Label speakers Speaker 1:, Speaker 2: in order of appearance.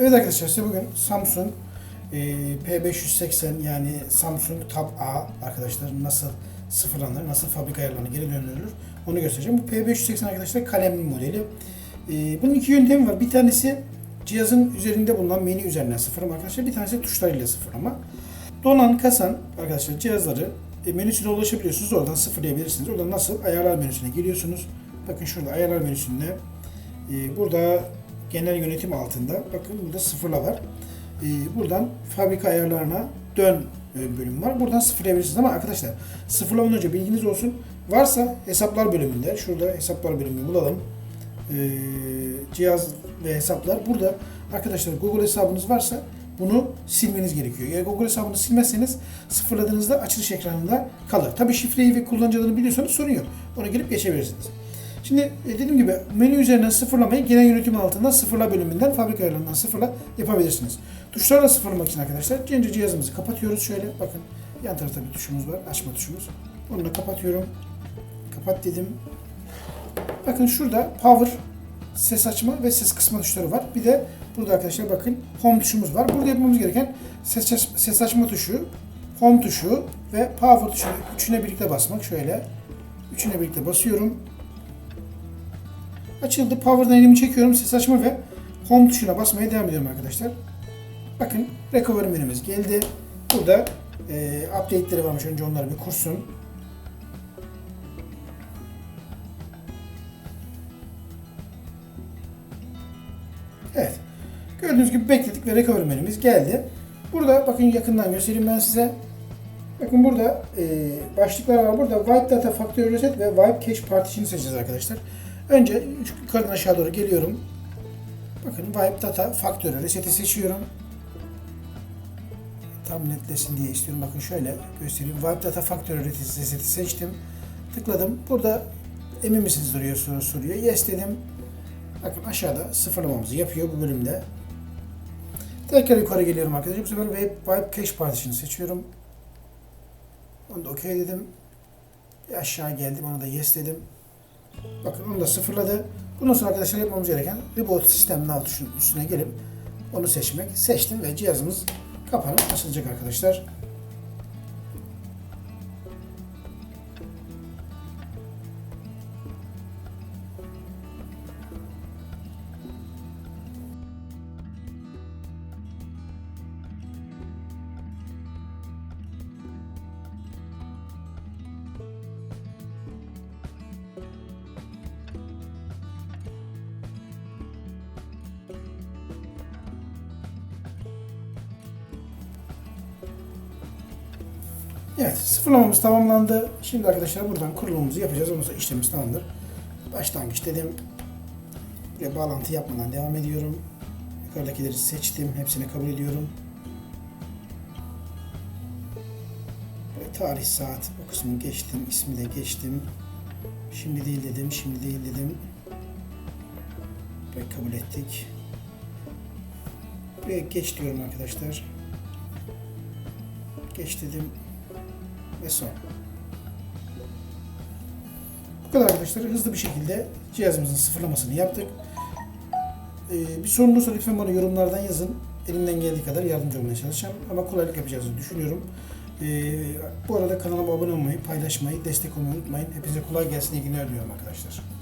Speaker 1: Evet arkadaşlar size bugün Samsung e, P580 yani Samsung Tab A arkadaşlar nasıl sıfırlanır, nasıl fabrika ayarlarına geri döndürülür onu göstereceğim. Bu P580 arkadaşlar kalemli modeli. E, bunun iki yöntemi var. Bir tanesi cihazın üzerinde bulunan menü üzerinden sıfırlama arkadaşlar. Bir tanesi tuşlarıyla sıfırlama. Donan, kasan arkadaşlar cihazları e, menüsüne ulaşabiliyorsunuz. Oradan sıfırlayabilirsiniz. Oradan nasıl? Ayarlar menüsüne giriyorsunuz. Bakın şurada ayarlar menüsünde e, burada genel yönetim altında bakın burada sıfırla var. E, buradan fabrika ayarlarına dön e, bölüm var. Buradan sıfırlayabilirsiniz ama arkadaşlar sıfırlamadan önce bilginiz olsun. Varsa hesaplar bölümünde şurada hesaplar bölümünü bulalım. E, cihaz ve hesaplar. Burada arkadaşlar Google hesabınız varsa bunu silmeniz gerekiyor. Eğer Google hesabını silmezseniz sıfırladığınızda açılış ekranında kalır. Tabi şifreyi ve kullanıcı adını biliyorsanız sorun yok. Ona girip geçebilirsiniz. Şimdi e, dediğim gibi menü üzerinden sıfırlamayı genel yönetim altında sıfırla bölümünden fabrika ayarlarından sıfırla yapabilirsiniz. Tuşlarla sıfırlamak için arkadaşlar önce cihazımızı kapatıyoruz şöyle bakın yan tarafta bir tuşumuz var açma tuşumuz. Onu da kapatıyorum. Kapat dedim. Bakın şurada power ses açma ve ses kısma tuşları var. Bir de burada arkadaşlar bakın home tuşumuz var. Burada yapmamız gereken ses, ses açma tuşu, home tuşu ve power tuşu üçüne birlikte basmak. Şöyle üçüne birlikte basıyorum. Açıldı. Power'dan elimi çekiyorum. Ses açma ve home tuşuna basmaya devam ediyorum arkadaşlar. Bakın recovery menümüz geldi. Burada e, update'leri varmış. Önce onları bir kursun. Evet. Gördüğünüz gibi bekledik ve recovery menümüz geldi. Burada bakın yakından göstereyim ben size. Bakın burada e, başlıklar var. Burada Wipe Data Factory Reset ve Wipe Cache Partition'ı seçeceğiz arkadaşlar. Önce yukarıdan aşağı doğru geliyorum. Bakın Wipe Data Factory Reset'i seçiyorum. Tam netlesin diye istiyorum. Bakın şöyle göstereyim. Wipe Data Factory Reset'i seçtim. Tıkladım. Burada emin misiniz soruyor, soru soruyor. Yes dedim. Bakın aşağıda sıfırlamamızı yapıyor bu bölümde. Tekrar yukarı geliyorum arkadaşlar. Bu sefer Wipe Cache Partition'ı seçiyorum. Onu da OK dedim. Bir aşağı geldim. Ona da yes dedim. Bakın onu da sıfırladı. Bundan sonra arkadaşlar yapmamız gereken Reboot System Now tuşunun üstüne gelip onu seçmek. Seçtim ve cihazımız kapanıp açılacak arkadaşlar. Evet, sıfırlamamız tamamlandı. Şimdi arkadaşlar buradan kurulumumuzu yapacağız. Ondan sonra işlemimiz tamamdır. Başlangıç dedim. Buraya bağlantı yapmadan devam ediyorum. Yukarıdakileri seçtim. Hepsini kabul ediyorum. Böyle tarih, saat o kısmını geçtim. ismi de geçtim. Şimdi değil dedim. Şimdi değil dedim. Burayı kabul ettik. Buraya geç diyorum arkadaşlar. Geç dedim ve son. Bu kadar arkadaşlar. Hızlı bir şekilde cihazımızın sıfırlamasını yaptık. Ee, bir sorun olursa lütfen bana yorumlardan yazın. Elimden geldiği kadar yardımcı olmaya çalışacağım. Ama kolaylık yapacağızı düşünüyorum. Ee, bu arada kanalıma abone olmayı, paylaşmayı, destek olmayı unutmayın. Hepinize kolay gelsin, iyi günler diliyorum arkadaşlar.